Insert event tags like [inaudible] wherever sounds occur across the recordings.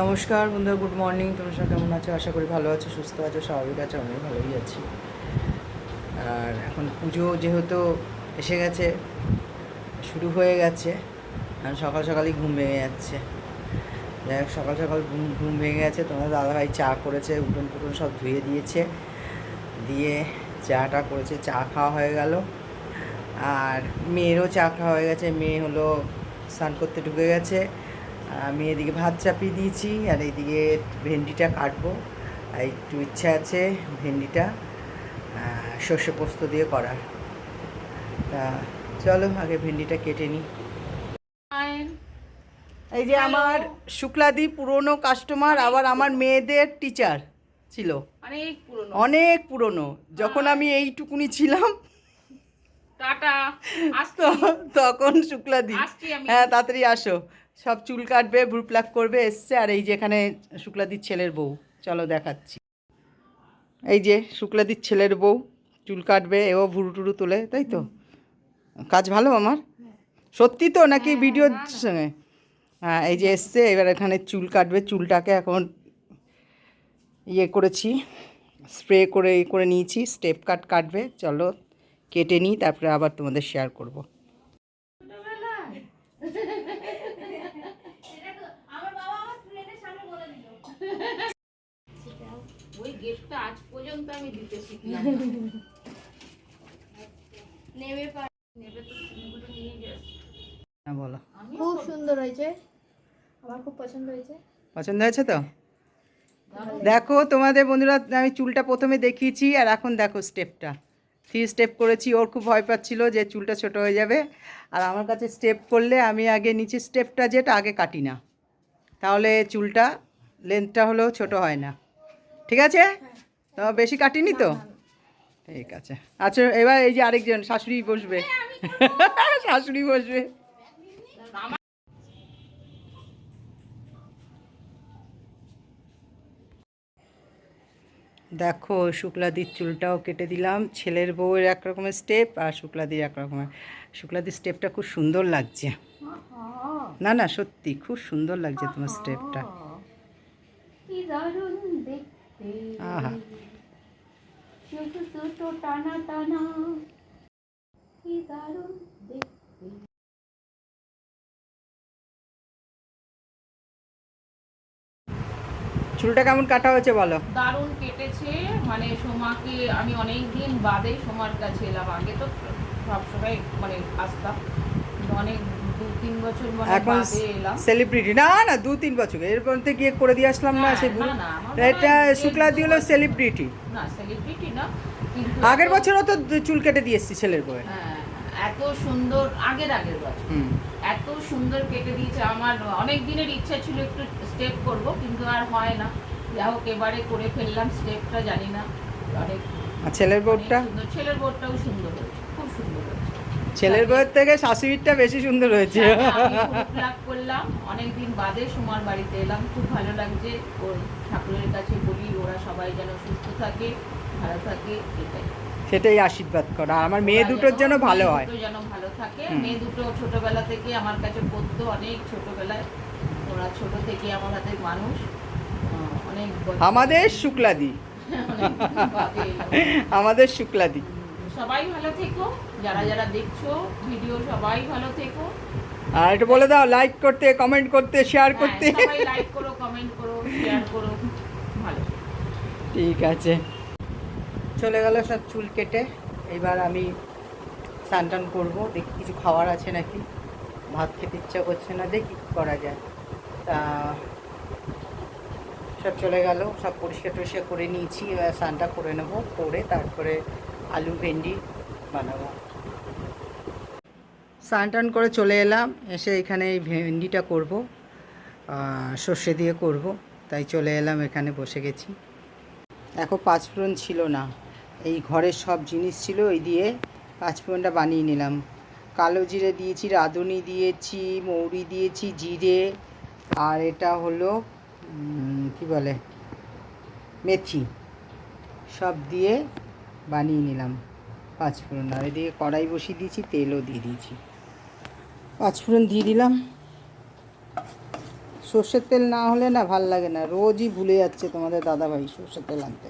নমস্কার বন্ধুরা, good morning. তোমরা সব কেমন আছো? আশা করি ভালো আছো, সুস্থ আছো, স্বাভাবিক আছো আমি ভালোই আছি। আর এখন পুজো যেহেতু এসে গেছে, শুরু হয়ে গেছে, আর সকাল সকালই ঘুম ভেঙে যাচ্ছে। যাই হোক, সকাল সকাল ঘুম ঘুম ভেঙে গেছে। তোমার দাদাভাই চা করেছে, উঠোন টুটন সব ধুয়ে দিয়েছে। দিয়ে চাটা করেছে, চা খাওয়া হয়ে গেল। আর মেয়েরও চা খাওয়া হয়ে গেছে। মেয়ে হলো স্নান করতে ঢুকে গেছে। আমি এদিকে ভাত চাপিয়ে দিয়েছি আর এইদিকে ভেন্ডিটা কাটবো। আর একটু ইচ্ছা আছে ভেন্ডিটা সর্ষে পোস্ত দিয়ে করার। তা চলো আগে ভেন্ডিটা কেটে নিই। এই যে আমার শুক্লাদি পুরনো কাস্টমার আবার আমার মেয়েদের টিচার ছিল। অনেক পুরনো। অনেক পুরনো। যখন আমি এইটুকুনি ছিলাম টাটা তখন শুক্লাদি। হ্যাঁ তাড়াতাড়ি আসো। সব চুল কাটবে ভ্রু প্লাক করবে এসছে। আর এই যে এখানে শুক্লাদির ছেলের বউ। চলো দেখাচ্ছি। এই যে শুক্লাদির ছেলের বউ চুল কাটবে এও ভুরু টুরু তোলে তাই তো? কাজ ভালো আমার? সত্যি তো নাকি ভিডিওর সঙ্গে হ্যাঁ এই যে এসছে এবার এখানে চুল কাটবে চুলটাকে এখন ইয়ে করেছি স্প্রে করে ইয়ে করে নিয়েছি স্টেপ কাট কাটবে। চলো কেটে নিই তারপরে আবার তোমাদের শেয়ার করব ওই গেটটা আজ পর্যন্ত আমি দিতে শিখলাম নেবে নেবে তো চুলগুলো নিয়ে যাস হ্যাঁ বলো। খুব সুন্দর হয়েছে। আমার খুব পছন্দ হয়েছে। পছন্দ হয়েছে তো? দেখো। তোমাদের বন্ধুরা আমি চুলটা প্রথমে দেখিয়েছি আর এখন দেখো স্টেপটা থ্রি স্টেপ করেছি ওর খুব ভয় পাচ্ছিল যে চুলটা ছোট হয়ে যাবে। আর আমার কাছে স্টেপ করলে আমি আগে নিচে স্টেপটা যেটা আগে কাটি না। তাহলে চুলটা লেন্থটা হলেও ছোট হয় না। ঠিক আছে? তো বেশি কাটিনি তো? ঠিক আছে। আচ্ছা এবার এই যে আরেকজন শাশুড়ি বসবে। [laughs] শাশুড়ি বসবে। দেখো শুক্লাদির চুলটাও কেটে দিলাম। ছেলের বউয়ের এক রকমের স্টেপ আর শুক্লাদির এক রকমের শুক্লাদির স্টেপটা খুব সুন্দর লাগছে। না না সত্যি খুব সুন্দর লাগছে তোমার স্টেপটা আহা। শুধু দুটো টানা টানা কি দারুণ দেখতে। চুলটা কেমন কাটা হয়েছে বলো? দারুণ কেটেছে মানে সোমাকে আমি অনেক দিন বাদে সোমার কাছে এলাম। আগে তো সবসময় মানে আসতাম অনেক দু তিন বছর এখন সেলিব্রিটি না না দু তিন বছর গিয়ে করে দিয়ে আসলাম না সে এটা হলো সেলিব্রিটি না সেলিব্রিটি না আগের বছরও তো চুল কেটে দিয়ে এসছি ছেলের বউয়ের। হ্যাঁ, এত সুন্দর আগের আগের বছর। হুম। এত সুন্দর কেটে দিয়েছে। আমার অনেক দিনের ইচ্ছা ছিল একটু স্টেপ করব কিন্তু আর হয় না। যা হোক এবারে করে ফেললাম স্টেপটা জানি না। অনেক ছেলের বোর্ডটা? ছেলের বোর্ডটাও সুন্দর সুন্দর হয়েছে। ছেলের বউয়ের থেকে শাশুড়িরটা বেশি সুন্দর হয়েছে। লাভ করলাম। অনেকদিন বাদে সুমার বাড়িতে এলাম। খুব ভালো লাগছে ওর ঠাকুরের কাছে বলি ওরা সবাই যেন সুস্থ থাকে ভালো থাকে এটাই। সেটাই আশীর্বাদ করা। আর আমার মেয়ে দুটোর যেন ভালো হয়। যেন ভালো থাকে। মেয়ে দুটো ছোটবেলা থেকে আমার কাছে পড়তো অনেক ছোটবেলায়। ওরা ছোট থেকে আমার হাতে মানুষ। অনেক আমাদের শুক্লাদি। [laughs] আমাদের শুক্লাদি। সবাই ভালো থেকো। যারা যারা দেখছ ভিডিও সবাই ভালো থেকো। আর একটু বলে দাও লাইক করতে কমেন্ট করতে শেয়ার হ্যাঁ, করতে। সবাই লাইক করো কমেন্ট করো শেয়ার করো ভালো। ঠিক আছে। চলে গেল সব চুল কেটে। এবার আমি স্নান টান করব। দেখি কিছু খাওয়ার আছে নাকি? ভাত খেতে ইচ্ছা করছে না দেখি কি করা যায়। তা সব চলে গেল সব পরিষ্কার টরিষ্কার করে নিয়েছি। এবার স্নানটা করে নেব করে তারপরে আলু ভেন্ডি বানাবো। টান করে চলে এলাম, এসে এখানে এই ভেন্ডিটা করব সর্ষে দিয়ে করব, তাই চলে এলাম, এখানে বসে গেছি। দেখো পাঁচফোড়ন ছিল না, এই ঘরের সব জিনিস ছিল, ওই দিয়ে পাঁচফোড়নটা বানিয়ে নিলাম। কালো জিরে দিয়েছি, রাঁধুনি দিয়েছি, মৌরি দিয়েছি, জিরে, আর এটা হলো কি বলে, মেথি, সব দিয়ে বানিয়ে নিলাম পাঁচফোড়ন। আর এদিকে কড়াই বসিয়ে দিয়েছি, তেলও দিয়ে দিয়েছি। পাঁচফোড়ন দিয়ে দিলাম। সর্ষের তেল না হলে না ভালো লাগে না, রোজই ভুলে যাচ্ছে তোমাদের দাদাভাই সর্ষের তেল আনতে।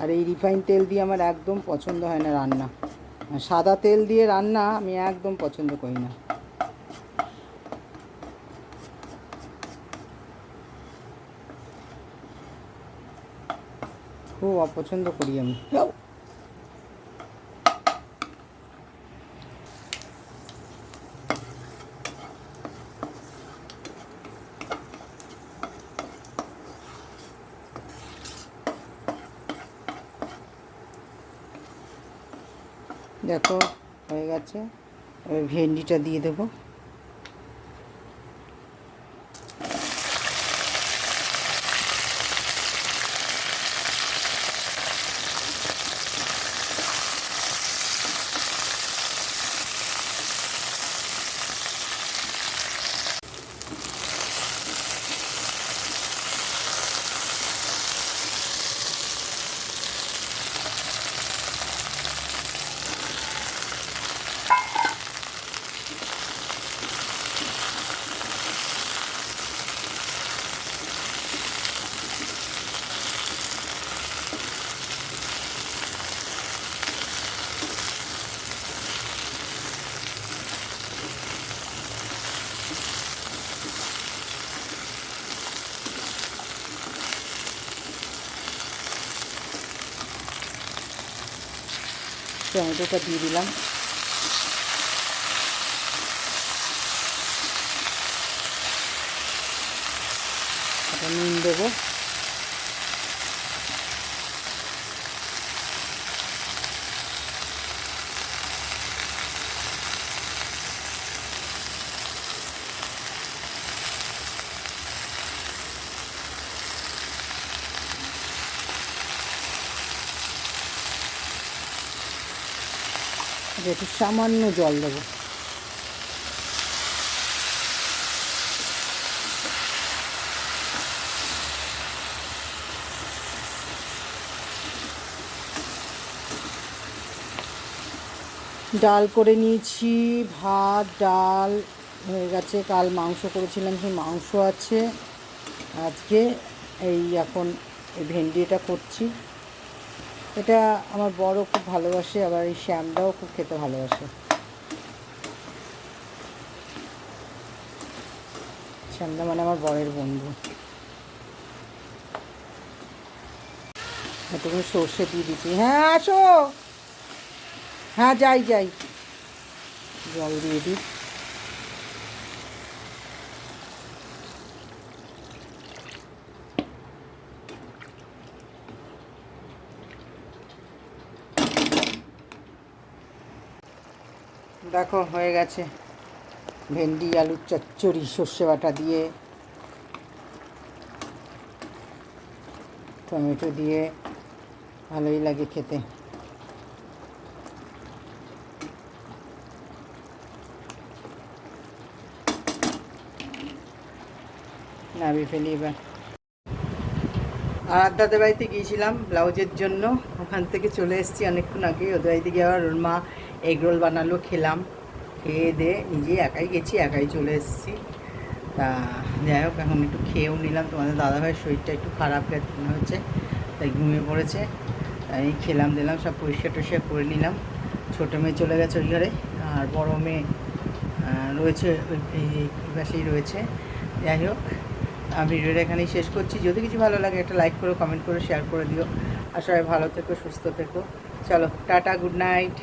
আর এই রিফাইন তেল দিয়ে আমার একদম পছন্দ হয় না রান্না। সাদা তেল দিয়ে রান্না আমি একদম পছন্দ করি না। খুব অপছন্দ করি আমি। দেখো হয়ে গেছে। এবার ভেন্ডিটা দিয়ে দেবো। টমেটোটা দিয়ে দিলাম। এটা নুন দেবো। একটু সামান্য জল দেবো। ডাল করে নিয়েছি, ভাত, ডাল, হয়ে গেছে, কাল মাংস করেছিলাম, সেই মাংস আছে। আজকে এই এখন এই ভেন্ডিটা করছি। এটা আমার বড় খুব ভালোবাসে, আবার এই শ্যামটাও খুব খেতে ভালোবাসে। শ্যামদা মানে আমার বরের বন্ধু। একটুখানি সর্ষে দিয়ে দিচ্ছি। হ্যাঁ আসো! হ্যাঁ যাই যাই। জল দিয়ে দিই। দেখো, হয়ে গেছে। ভেন্ডি, আলুর চচ্চড়ি, সর্ষে বাটা দিয়ে, টমেটো দিয়ে, ভালোই লাগে খেতে। নাবি ফেলি এবার। আর দাদের বাড়িতে গিয়েছিলাম ব্লাউজের জন্য। ওখান থেকে চলে এসেছি অনেকক্ষণ আগে। ওদের বাড়িতে গিয়ে আবার ওর মা এগরোল বানালো, খেলাম। খেয়ে দিয়ে নিজে একাই গেছি, একাই চলে এসেছি। তা যাই হোক, এখন একটু খেয়েও নিলাম। তোমাদের দাদাভাইয়ের শরীরটা একটু খারাপ হচ্ছে, তাই ঘুমিয়ে পড়েছে। তাই খেলাম, দিলাম, সব পরিষ্কার টরিষ্কার করে নিলাম। ছোটো মেয়ে চলে গেছে ওই ঘরে, আর বড়ো মেয়ে রয়েছে, ওই- পাশেই রয়েছে। যাই হোক ভিডিওটা এখানেই শেষ করছি। যদি কিছু ভালো লাগে একটা লাইক করো কমেন্ট করো শেয়ার করে দিও। আর সবাই ভালো থেকো, সুস্থ থেকো। চলো, টাটা গুড নাইট